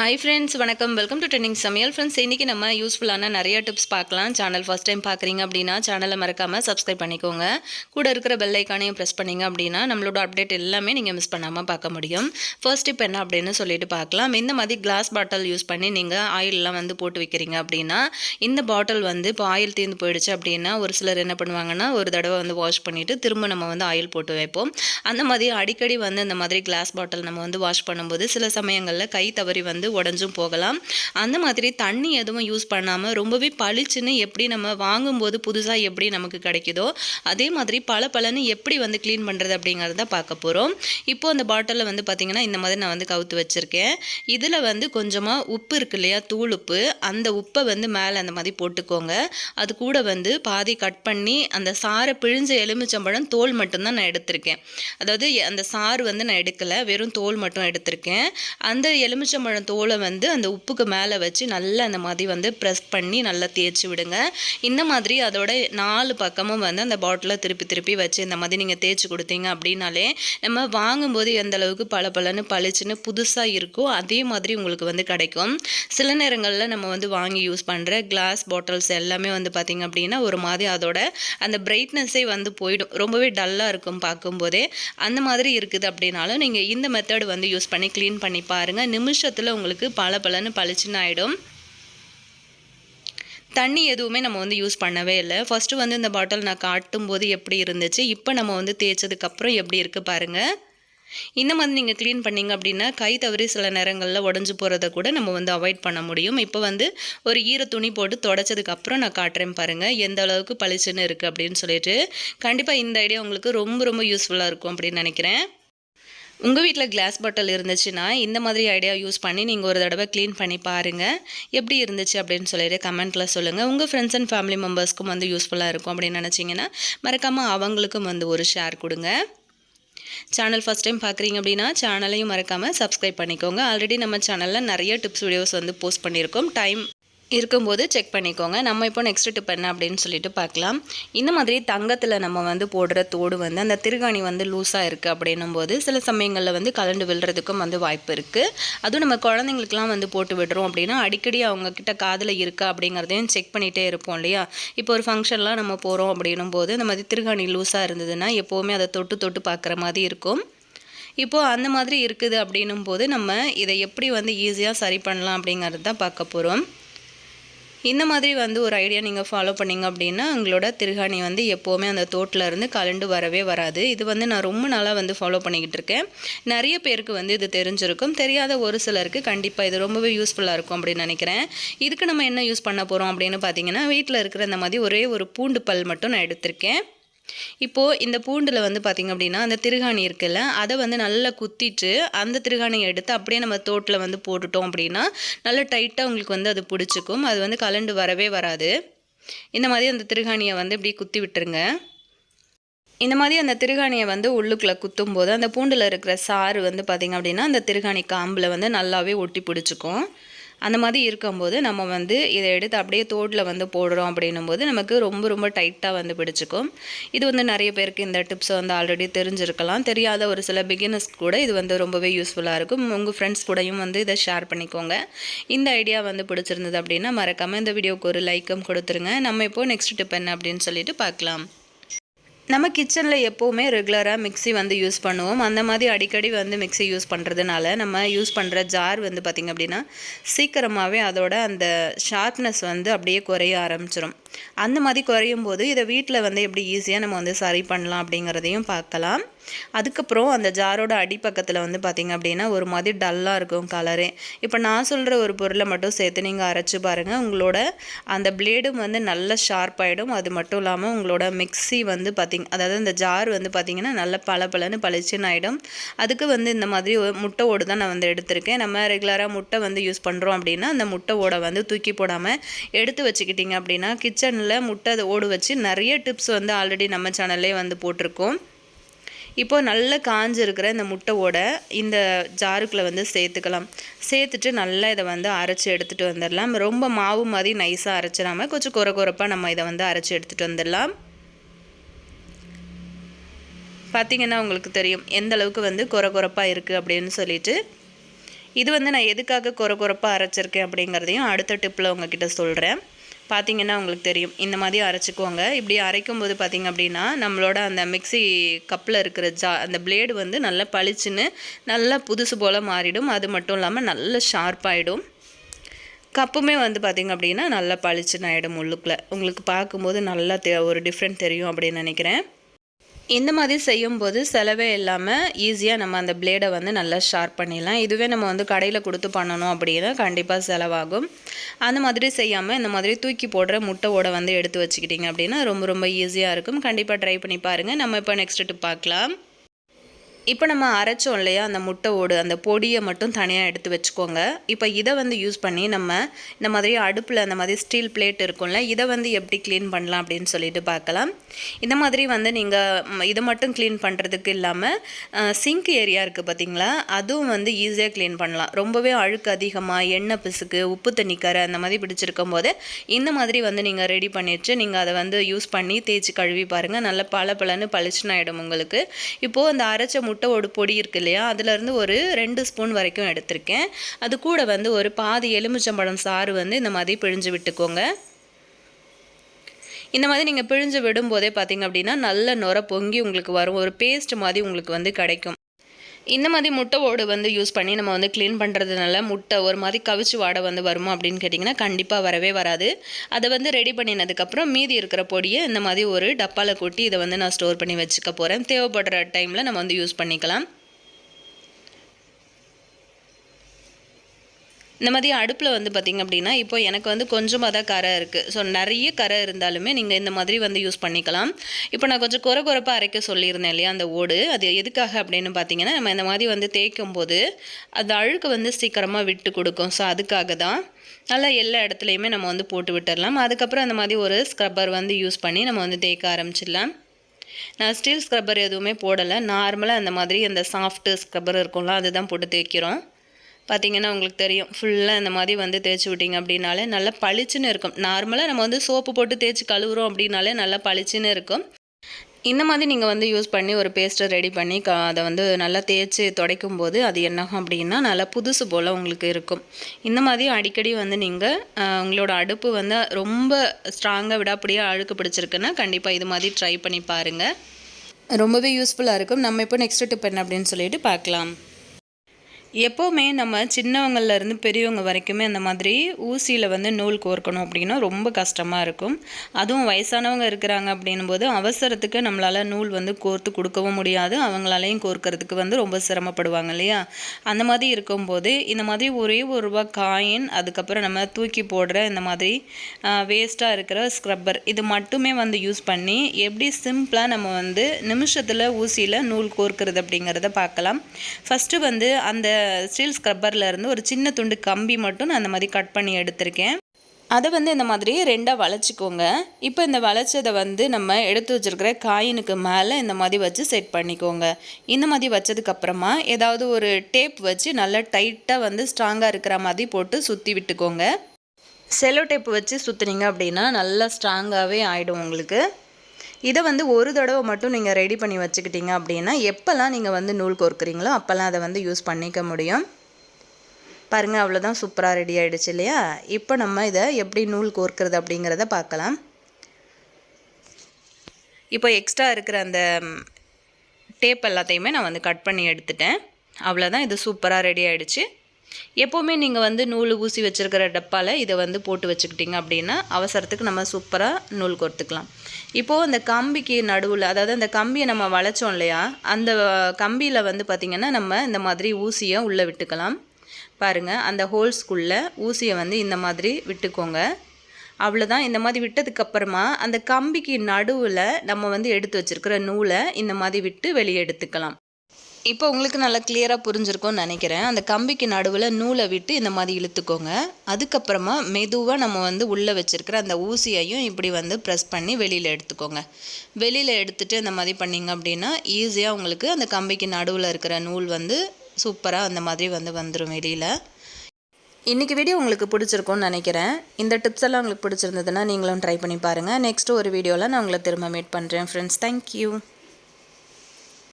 Hi friends வணக்கம். Welcome to trending சமையல் friends இன்றைக்கி நம்ம யூஸ்ஃபுல்லான நிறைய டிப்ஸ் பார்க்கலாம். சேனல் ஃபஸ்ட் டைம் பார்க்குறீங்க அப்படின்னா சேனலை மறக்காமல் சப்ஸ்கிரைப் பண்ணிக்கோங்க. கூட இருக்கிற பெல் ஐக்கானையும் ப்ரெஸ் பண்ணிங்க அப்படின்னா நம்மளோட அப்டேட் எல்லாமே நீங்கள் மிஸ் பண்ணாமல் பார்க்க முடியும். ஃபர்ஸ்ட் டிப் என்ன அப்படின்னு சொல்லிட்டு பார்க்கலாம். இந்த மாதிரி கிளாஸ் பாட்டில் யூஸ் பண்ணி நீங்கள் ஆயிலெலாம் வந்து போட்டு வைக்கிறீங்க அப்படின்னா இந்த பாட்டில் வந்து இப்போ ஆயில் தீர்ந்து போயிடுச்சு அப்படின்னா ஒரு சிலர் என்ன பண்ணுவாங்கன்னா ஒரு தடவை வந்து வாஷ் பண்ணிவிட்டு திரும்ப நம்ம வந்து ஆயில் போட்டு வைப்போம். அந்த மாதிரி அடிக்கடி வந்து இந்த மாதிரி கிளாஸ் பாட்டில் நம்ம வந்து வாஷ் பண்ணும்போது சில சமயங்களில் கை தவறி வந்து உடஞ்சும் போகலாம். அந்த மாதிரி தண்ணி எதுவும் யூஸ் பண்ணாமல் ரொம்பவே பளிச்சுன்னு எப்படி நம்ம வாங்கும்போது புதுசாக எப்படி நமக்கு கிடைக்குதோ அதே மாதிரி பல பலன்னு எப்படி வந்து க்ளீன் பண்ணுறது அப்படிங்கிறத பார்க்க போகிறோம் இப்போது அந்த பாட்டிலில் வந்து பார்த்திங்கன்னா இந்த மாதிரி நான் வந்து கவுத்து வச்சுருக்கேன். இதில் வந்து கொஞ்சமாக உப்பு இருக்கு இல்லையா தூள் உப்பு அந்த உப்பை வந்து மேலே அந்த மாதிரி போட்டுக்கோங்க. அது கூட வந்து பாதி கட் பண்ணி அந்த சாரை பிழிஞ்ச எலுமிச்சம்பழம் தோல் மட்டும்தான் நான் எடுத்திருக்கேன். அதாவது அந்த சாறு வந்து நான் எடுக்கலை வெறும் தோல் மட்டும் எடுத்திருக்கேன். அந்த எலுமிச்சம்பழம் தோல் வந்து அந்த உப்புக்கு மேலே வச்சு நல்லா அந்த மாதிரி வந்து ப்ரெஸ் பண்ணி நல்லா தேய்ச்சி விடுங்க. இந்த மாதிரி அதோட நாலு பக்கமும் வந்து அந்த பாட்டிலை திருப்பி திருப்பி வச்சு இந்த மாதிரி நீங்கள் தேய்ச்சி கொடுத்தீங்க அப்படின்னாலே நம்ம வாங்கும்போது எந்த அளவுக்கு பல பலன்னு பளிச்சுன்னு புதுசாக இருக்கோ அதே மாதிரி உங்களுக்கு வந்து கிடைக்கும். சில நேரங்களில் நம்ம வந்து வாங்கி யூஸ் பண்ணுற கிளாஸ் பாட்டில்ஸ் எல்லாமே வந்து பார்த்திங்க அப்படின்னா ஒரு மாதிரி அதோட அந்த பிரைட்னஸே வந்து போயிடும். ரொம்பவே டல்லாக இருக்கும் பார்க்கும்போதே. அந்த மாதிரி இருக்குது அப்படின்னாலும் நீங்கள் இந்த மெத்தட் வந்து யூஸ் பண்ணி க்ளீன் பண்ணி பாருங்கள் நிமிஷத்தில் உங்களுக்கு பல பலன்னு பளிச்சுன்னு ஆகிடும் தண்ணி எதுவுமே நம்ம வந்து யூஸ் பண்ணவே இல்லை. ஃபஸ்ட்டு வந்து இந்த பாட்டில் நான் காட்டும் போது எப்படி இருந்துச்சு இப்போ நம்ம வந்து தேய்ச்சதுக்கப்புறம் எப்படி இருக்குது பாருங்கள் இந்த மாதிரி நீங்கள் க்ளீன் பண்ணிங்க அப்படின்னா கை தவறி சில நேரங்களில் உடஞ்சி போகிறத கூட நம்ம வந்து அவாய்ட் பண்ண முடியும். இப்போ வந்து ஒரு ஈர துணி போட்டு தொடச்சதுக்கப்புறம் நான் காட்டுறேன் பாருங்கள் எந்த அளவுக்கு பளிச்சுன்னு இருக்குது அப்படின்னு சொல்லிட்டு. கண்டிப்பாக இந்த ஐடியா உங்களுக்கு ரொம்ப ரொம்ப யூஸ்ஃபுல்லாக இருக்கும் அப்படின்னு நினைக்கிறேன். உங்கள் வீட்டில் கிளாஸ் பாட்டில் இருந்துச்சுன்னா இந்த மாதிரி ஐடியா யூஸ் பண்ணி நீங்கள் ஒரு தடவை க்ளீன் பண்ணி பாருங்கள் எப்படி இருந்துச்சு அப்படின்னு சொல்லிட்டு கமெண்ட்டில் சொல்லுங்கள் உங்கள் ஃப்ரெண்ட்ஸ் அண்ட் ஃபேமிலி மெம்பர்ஸ்க்கும் வந்து யூஸ்ஃபுல்லாக இருக்கும் அப்படின்னு நினச்சிங்கன்னா மறக்காமல் அவங்களுக்கும் வந்து ஒரு ஷேர் கொடுங்க. சேனல் ஃபஸ்ட் டைம் பார்க்குறீங்க அப்படின்னா சேனலையும் மறக்காமல் சப்ஸ்கிரைப் பண்ணிக்கோங்க. ஆல்ரெடி நம்ம சேனலில் நிறைய டிப்ஸ் வீடியோஸ் வந்து போஸ்ட் பண்ணியிருக்கோம். டைம் இருக்கும்போது செக் பண்ணிக்கோங்க. நம்ம இப்போ நெக்ஸ்ட் டிப் என்ன அப்படின்னு சொல்லிட்டு பார்க்கலாம். இந்த மாதிரி தங்கத்தில் நம்ம வந்து போடுற தோடு வந்து அந்த திருகாணி வந்து லூஸாக இருக்குது அப்படின்னும் போது சில சமயங்களில் வந்து கலண்டு விழுறதுக்கும் வந்து வாய்ப்பு இருக்குது அதுவும் நம்ம குழந்தைங்களுக்குலாம் வந்து போட்டு விடுறோம் அப்படின்னா அடிக்கடி அவங்கக்கிட்ட காதில் இருக்கா அப்படிங்கிறதையும் செக் பண்ணிகிட்டே இருப்போம் இல்லையா? இப்போ ஒரு ஃபங்க்ஷன்லாம் நம்ம போகிறோம் அப்படின்னும் போது இந்த மாதிரி திருகாணி லூஸாக இருந்ததுன்னா எப்போவுமே அதை தொட்டு தொட்டு பார்க்குற மாதிரி இருக்கும். இப்போது அந்த மாதிரி இருக்குது அப்படின்னும் போது நம்ம இதை எப்படி வந்து ஈஸியாக சரி பண்ணலாம் அப்படிங்கிறது தான் பார்க்க போகிறோம் இந்த மாதிரி வந்து ஒரு ஐடியா நீங்கள் ஃபாலோ பண்ணிங்க அப்படின்னா உங்களோட திருகாணி வந்து எப்போவுமே அந்த தோட்டில் இருந்து கலண்டு வரவே வராது. இது வந்து நான் ரொம்ப நாளாக வந்து ஃபாலோ பண்ணிக்கிட்டு இருக்கேன். நிறைய பேருக்கு வந்து இது தெரிஞ்சிருக்கும். தெரியாத ஒரு சிலருக்கு கண்டிப்பாக இது ரொம்பவே யூஸ்ஃபுல்லாக இருக்கும் அப்படின்னு நினைக்கிறேன். இதுக்கு நம்ம என்ன யூஸ் பண்ண போகிறோம் அப்படின்னு பார்த்தீங்கன்னா வீட்டில் இருக்கிற இந்த மாதிரி ஒரே ஒரு பூண்டு பல் மட்டும் நான் எடுத்திருக்கேன். இப்போது இந்த பூண்டில் வந்து பார்த்திங்க அப்படின்னா அந்த திருகாணி இருக்குல்ல அதை வந்து நல்லா குத்திட்டு அந்த திருகாணியை எடுத்து அப்படியே நம்ம தோட்டில் வந்து போட்டுட்டோம் அப்படின்னா நல்லா டைட்டாக உங்களுக்கு வந்து அது பிடிச்சிக்கும். அது வந்து கலண்டு வரவே வராது. இந்த மாதிரி அந்த திருகாணியை வந்து இப்படி குத்தி விட்டுருங்க. இந்த மாதிரி அந்த திருகாணியை வந்து உள்ளுக்குள்ளே குத்தும் போது அந்த பூண்டில் இருக்கிற சாறு வந்து பார்த்திங்க அப்படின்னா அந்த திருகாணி காம்பில் வந்து நல்லாவே ஒட்டி பிடிச்சிக்கும். அந்த மாதிரி இருக்கும்போது நம்ம வந்து இதை எடுத்து அப்படியே தோட்டில் வந்து போடுறோம் அப்படின்னும் போது நமக்கு ரொம்ப ரொம்ப டைட்டாக வந்து பிடிச்சிக்கும். இது வந்து நிறைய பேருக்கு இந்த டிப்ஸை வந்து ஆல்ரெடி தெரிஞ்சிருக்கலாம். தெரியாத ஒரு சில பிகினர்ஸ் கூட இது வந்து ரொம்பவே யூஸ்ஃபுல்லாக இருக்கும். உங்கள் ஃப்ரெண்ட்ஸ் கூடயும் வந்து இதை ஷேர் பண்ணிக்கோங்க. இந்த ஐடியா வந்து பிடிச்சிருந்தது அப்படின்னா மறக்காமல் இந்த வீடியோக்கு ஒரு லைக்கும் கொடுத்துருங்க. நம்ம இப்போது நெக்ஸ்ட் டிப் என்ன அப்படின்னு சொல்லிட்டு பார்க்கலாம். நம்ம கிச்சனில் எப்போவுமே ரெகுலராக மிக்ஸி வந்து யூஸ் பண்ணுவோம். அந்த மாதிரி அடிக்கடி வந்து மிக்ஸி யூஸ் பண்ணுறதுனால நம்ம யூஸ் பண்ணுற ஜார் வந்து பார்த்திங்க அப்படின்னா சீக்கிரமாகவே அதோட அந்த ஷார்ப்னஸ் வந்து அப்படியே குறைய ஆரம்பிச்சிடும் அந்த மாதிரி குறையும் போது இதை வீட்டில் வந்து எப்படி ஈஸியாக நம்ம வந்து சரி பண்ணலாம் அப்படிங்கிறதையும் பார்க்கலாம். அதுக்கப்புறம் அந்த ஜாரோட அடிப்பக்கத்தில் வந்து பார்த்திங்க அப்படின்னா ஒரு மாதிரி டல்லாக இருக்கும் கலரே இப்போ நான் சொல்கிற ஒரு பொருளை மட்டும் சேர்த்து நீங்கள் அரைச்சி பாருங்கள் உங்களோட அந்த பிளேடும் வந்து நல்ல ஷார்ப்பாகிடும் அது மட்டும் இல்லாமல் உங்களோட மிக்ஸி வந்து பார்த்திங்க அதாவது அந்த ஜார் வந்து பார்த்திங்கன்னா நல்ல பல பலன்னு பளிச்சுன்னு ஆகிடும் அதுக்கு வந்து இந்த மாதிரி முட்டை ஓடு தான் நான் வந்து எடுத்திருக்கேன். நம்ம ரெகுலராக முட்டை வந்து யூஸ் பண்ணுறோம் அப்படின்னா அந்த முட்டை ஓடை வந்து தூக்கி போடாமல் எடுத்து வச்சுக்கிட்டிங்க அப்படின்னா கிச்சன் கிச்சனில் முட்டை ஓடு வச்சு நிறைய டிப்ஸ் வந்து ஆல்ரெடி நம்ம சேனல்லே வந்து போட்டிருக்கோம். இப்போது நல்லா காஞ்சிருக்கிற இந்த முட்டையோட இந்த ஜாருக்குள்ளே வந்து சேர்த்துக்கலாம். சேர்த்துட்டு நல்லா இதை வந்து அரைச்சி எடுத்துகிட்டு வந்துடலாம். ரொம்ப மாவு மாதிரி நைஸாக அரைச்சிடாமல் கொஞ்சம் குறை குறைப்பாக நம்ம இதை வந்து அரைச்சி எடுத்துகிட்டு வந்துடலாம். பார்த்திங்கன்னா உங்களுக்கு தெரியும் எந்த அளவுக்கு வந்து குறை குறைப்பாக இருக்குது அப்படின்னு சொல்லிட்டு. இது வந்து நான் எதுக்காக குறை குறைப்பாக அரைச்சிருக்கேன் அப்படிங்கிறதையும் அடுத்த டிப்பில் உங்ககிட்ட சொல்கிறேன் பார்த்தீங்கன்னா உங்களுக்கு தெரியும். இந்த மாதிரி அரைச்சிக்கோங்க. இப்படி அரைக்கும் போது பார்த்திங்க அப்படின்னா நம்மளோட அந்த மிக்ஸி கப்பில் இருக்கிற ஜா அந்த பிளேடு வந்து நல்லா பளிச்சுன்னு நல்லா புதுசு போல் மாறிடும். அது மட்டும் இல்லாமல் நல்லா ஷார்ப்பாகிடும் கப்புமே வந்து பார்த்திங்க அப்படின்னா நல்லா பளிச்சுன்னு ஆகிடும் உள்ளுக்குள்ளே. உங்களுக்கு பார்க்கும்போது நல்லா தெ ஒரு டிஃப்ரெண்ட் தெரியும் அப்படின்னு நினைக்கிறேன். இந்த மாதிரி செய்யும்போது செலவே இல்லாமல் ஈஸியாக நம்ம அந்த பிளேடை வந்து நல்லா ஷார்ப் பண்ணிடலாம். இதுவே நம்ம வந்து கடையில் கொடுத்து பண்ணணும் அப்படின்னா கண்டிப்பாக செலவாகும். அந்த மாதிரி செய்யாமல் இந்த மாதிரி தூக்கி போடுற முட்டை ஓடை வந்து எடுத்து வச்சுக்கிட்டிங்க அப்படின்னா ரொம்ப ரொம்ப ஈஸியாக இருக்கும். கண்டிப்பாக ட்ரை பண்ணி பாருங்கள் நம்ம இப்போ நெக்ஸ்ட்டு பார்க்கலாம். இப்போ நம்ம அரைச்சோம் இல்லையா அந்த முட்டை ஓடு அந்த பொடியை மட்டும் தனியாக எடுத்து வச்சுக்கோங்க. இப்போ இதை வந்து யூஸ் பண்ணி நம்ம இந்த மாதிரி அடுப்பில் அந்த மாதிரி ஸ்டீல் பிளேட் இருக்கும்ல இதை வந்து எப்படி க்ளீன் பண்ணலாம் அப்படின்னு சொல்லிட்டு பார்க்கலாம். இந்த மாதிரி வந்து நீங்கள் இதை மட்டும் க்ளீன் பண்ணுறதுக்கு இல்லாமல் சிங்க் ஏரியா இருக்குது பார்த்தீங்களா அதுவும் வந்து ஈஸியாக க்ளீன் பண்ணலாம். ரொம்பவே அழுக்கு அதிகமாக எண்ணெய் பிசுக்கு உப்பு தண்ணி கரை அந்த மாதிரி பிடிச்சிருக்கும் போது இந்த மாதிரி வந்து நீங்கள் ரெடி பண்ணி வச்சு நீங்கள் அதை வந்து யூஸ் பண்ணி தேய்ச்சி கழுவி பாருங்கள் நல்ல பல பலன்னு பளிச்சுன்னு ஆகிடும் உங்களுக்கு. இப்போது அந்த அரைச்ச முட்டை ஒரு பொடி இருக்கு இல்லையா? அதுலேருந்து ஒரு ரெண்டு ஸ்பூன் வரைக்கும் எடுத்திருக்கேன். அது கூட வந்து ஒரு பாதி எலுமிச்சம்பழம் சாறு வந்து இந்த மாதிரி பிழிஞ்சு விட்டுக்கோங்க. இந்த மாதிரி நீங்கள் பிழிஞ்சு விடும்போதே பார்த்தீங்க அப்படின்னா நல்ல நுர பொங்கி உங்களுக்கு வரும். ஒரு பேஸ்ட் மாதிரி உங்களுக்கு வந்து கிடைக்கும். இந்த மாதிரி முட்டை ஓடு வந்து யூஸ் பண்ணி நம்ம வந்து க்ளீன் பண்ணுறதுனால முட்டை ஒரு மாதிரி கவிச்சு வாடை வந்து வருமா அப்படின்னு கேட்டிங்கன்னா கண்டிப்பாக வரவே வராது. அதை வந்து ரெடி பண்ணினதுக்கப்புறம் மீதி இருக்கிற பொடியை இந்த மாதிரி ஒரு டப்பாவில் கொட்டி இதை வந்து நான் ஸ்டோர் பண்ணி வச்சுக்க போகிறேன் தேவைப்படுற டைமில் நம்ம வந்து யூஸ் பண்ணிக்கலாம். இந்த மாதிரி அடுப்பில் வந்து பார்த்திங்க அப்படின்னா இப்போ எனக்கு வந்து கொஞ்சமாக தான் கரை இருக்குது ஸோ நிறைய கரை இருந்தாலுமே நீங்கள் இந்த மாதிரி வந்து யூஸ் பண்ணிக்கலாம். இப்போ நான் கொஞ்சம் குறை குறைப்பாக அரைக்க சொல்லியிருந்தேன் இல்லையா அந்த ஓடு. அது எதுக்காக அப்படின்னு பார்த்தீங்கன்னா நம்ம இந்த மாதிரி வந்து தேய்க்கும் போது அந்த அழுக்கு வந்து சீக்கிரமாக விட்டு கொடுக்கும். ஸோ அதுக்காக தான் நல்லா எல்லா இடத்துலையுமே நம்ம வந்து போட்டு விட்டுடலாம் அதுக்கப்புறம் அந்த மாதிரி ஒரு ஸ்க்ரப்பர் வந்து யூஸ் பண்ணி நம்ம வந்து தேய்க்க ஆரம்பிச்சிடலாம். நான் ஸ்டீல் ஸ்க்ரப்பர் எதுவுமே போடலை. நார்மலாக அந்த மாதிரி அந்த சாஃப்ட்டு ஸ்க்ரப்பர் இருக்கும்ல அதுதான் போட்டு தேய்க்கிறோம். பார்த்திங்கன்னா உங்களுக்கு தெரியும். ஃபுல்லாக இந்த மாதிரி வந்து தேய்ச்சி விட்டிங்க அப்படின்னாலே நல்லா பளிச்சுன்னு இருக்கும். நார்மலாக நம்ம வந்து சோப்பு போட்டு தேய்ச்சி கழுவுறோம் அப்படின்னாலே நல்லா பளிச்சுன்னு இருக்கும். இந்த மாதிரி நீங்கள் வந்து யூஸ் பண்ணி ஒரு பேஸ்ட்டை ரெடி பண்ணி க அதை வந்து நல்லா தேய்ச்சி துடைக்கும் போது அது என்னாகும் அப்படின்னா நல்லா புதுசு போல் உங்களுக்கு இருக்கும். இந்த மாதிரி அடிக்கடி வந்து நீங்கள் உங்களோட அடுப்பு வந்து ரொம்ப ஸ்ட்ராங்காக விடாப்படியாக அழுக்கு பிடிச்சிருக்குன்னா கண்டிப்பாக இது மாதிரி ட்ரை பண்ணி பாருங்கள் ரொம்பவே யூஸ்ஃபுல்லாக இருக்கும். நம்ம இப்போ நெக்ஸ்ட் டிப் என்ன அப்படின்னு சொல்லிட்டு பார்க்கலாம். எப்போவுமே நம்ம சின்னவங்கள்லேருந்து பெரியவங்க வரைக்குமே அந்த மாதிரி ஊசியில் வந்து நூல் கோர்க்கணும் அப்படின்னா ரொம்ப கஷ்டமாக இருக்கும். அதுவும் வயசானவங்க இருக்கிறாங்க அப்படின்னும் போது அவசரத்துக்கு நம்மளால் நூல் வந்து கோர்த்து கொடுக்கவும் முடியாது. அவங்களாலையும் கோர்க்கறதுக்கு வந்து ரொம்ப சிரமப்படுவாங்க இல்லையா? அந்த மாதிரி இருக்கும்போது இந்த மாதிரி ஒரே ஒரு ரூபா காயின் அதுக்கப்புறம் நம்ம தூக்கி போடுற இந்த மாதிரி வேஸ்ட்டாக இருக்கிற ஸ்க்ரப்பர் இது மட்டுமே வந்து யூஸ் பண்ணி எப்படி சிம்பிளாக நம்ம வந்து நிமிஷத்தில் ஊசியில் நூல் கோர்க்கிறது அப்படிங்கிறத பார்க்கலாம். ஃபஸ்ட்டு வந்து அந்த ஸ்டீல் ஸ்க்ரப்பரில் இருந்து ஒரு சின்ன துண்டு கம்பி மட்டும் நான் அந்த மாதிரி கட் பண்ணி எடுத்திருக்கேன். அதை வந்து இந்த மாதிரி ரெண்டாக வளைச்சிக்கோங்க. இப்போ இந்த வளைச்சதை வந்து நம்ம எடுத்து வச்சுருக்கிற காயினுக்கு மேலே இந்த மாதிரி வச்சு செட் பண்ணிக்கோங்க. இந்த மாதிரி வச்சதுக்கப்புறமா ஏதாவது ஒரு டேப் வச்சு நல்லா டைட்டாக வந்து ஸ்ட்ராங்காக இருக்கிற மாதிரி போட்டு சுற்றி விட்டுக்கோங்க. செலோ டேப் வச்சு சுற்றுனீங்க அப்படின்னா நல்லா ஸ்ட்ராங்காகவே ஆகிடும் உங்களுக்கு. இதை வந்து ஒரு தடவை மட்டும் நீங்கள் ரெடி பண்ணி வச்சுக்கிட்டீங்க அப்படின்னா எப்போல்லாம் நீங்கள் வந்து நூல் கோர்க்குறீங்களோ அப்போல்லாம் அதை வந்து யூஸ் பண்ணிக்க முடியும். பாருங்கள் அவ்வளோதான் சூப்பராக ரெடி ஆகிடுச்சு இல்லையா? இப்போ நம்ம இதை எப்படி நூல் கோர்க்கிறது அப்படிங்கிறத பார்க்கலாம். இப்போ எக்ஸ்ட்ரா இருக்கிற அந்த டேப் எல்லாத்தையுமே நான் வந்து கட் பண்ணி எடுத்துட்டேன். அவ்வளோதான் இது சூப்பராக ரெடி ஆகிடுச்சு எப்போவுமே நீங்கள் வந்து நூல் ஊசி வச்சுருக்கிற டப்பாவில் இதை வந்து போட்டு வச்சுக்கிட்டிங்க அப்படின்னா அவசரத்துக்கு நம்ம சூப்பராக நூல் கோர்த்துக்கலாம். இப்போது அந்த கம்பிக்கு நடுவில் அதாவது அந்த கம்பியை நம்ம வளைச்சோம் இல்லையா அந்த கம்பியில் வந்து பார்த்திங்கன்னா நம்ம இந்த மாதிரி ஊசியை உள்ளே விட்டுக்கலாம். பாருங்கள் அந்த ஹோல்ஸ்குள்ளே ஊசியை வந்து இந்த மாதிரி விட்டுக்கோங்க. அவ்வளோதான் இந்த மாதிரி விட்டதுக்கப்புறமா அந்த கம்பிக்கு நடுவில் நம்ம வந்து எடுத்து வச்சுருக்கிற நூலை இந்த மாதிரி விட்டு வெளியே எடுத்துக்கலாம். இப்போ உங்களுக்கு நல்லா கிளியராக புரிஞ்சிருக்கும்னு நினைக்கிறேன். அந்த கம்பிக்கு நடுவில் நூலை விட்டு இந்த மாதிரி இழுத்துக்கோங்க. அதுக்கப்புறமா மெதுவாக நம்ம வந்து உள்ளே வச்சுருக்கிற அந்த ஊசியையும் இப்படி வந்து ப்ரெஸ் பண்ணி வெளியில் எடுத்துக்கோங்க. வெளியில் எடுத்துகிட்டு இந்த மாதிரி பண்ணிங்க அப்படின்னா ஈஸியாக உங்களுக்கு அந்த கம்பிக்கு நடுவில் இருக்கிற நூல் வந்து சூப்பராக அந்த மாதிரி வந்து வந்துடும் வெளியில். இன்றைக்கி வீடியோ உங்களுக்கு பிடிச்சிருக்கும்னு நினைக்கிறேன். இந்த டிப்ஸ் எல்லாம் உங்களுக்கு பிடிச்சிருந்ததுன்னா நீங்களும் ட்ரை பண்ணி பாருங்கள் நெக்ஸ்ட்டு ஒரு வீடியோவில் நான் உங்களை திரும்ப மீட் பண்ணுறேன் ஃப்ரெண்ட்ஸ் தேங்க்யூ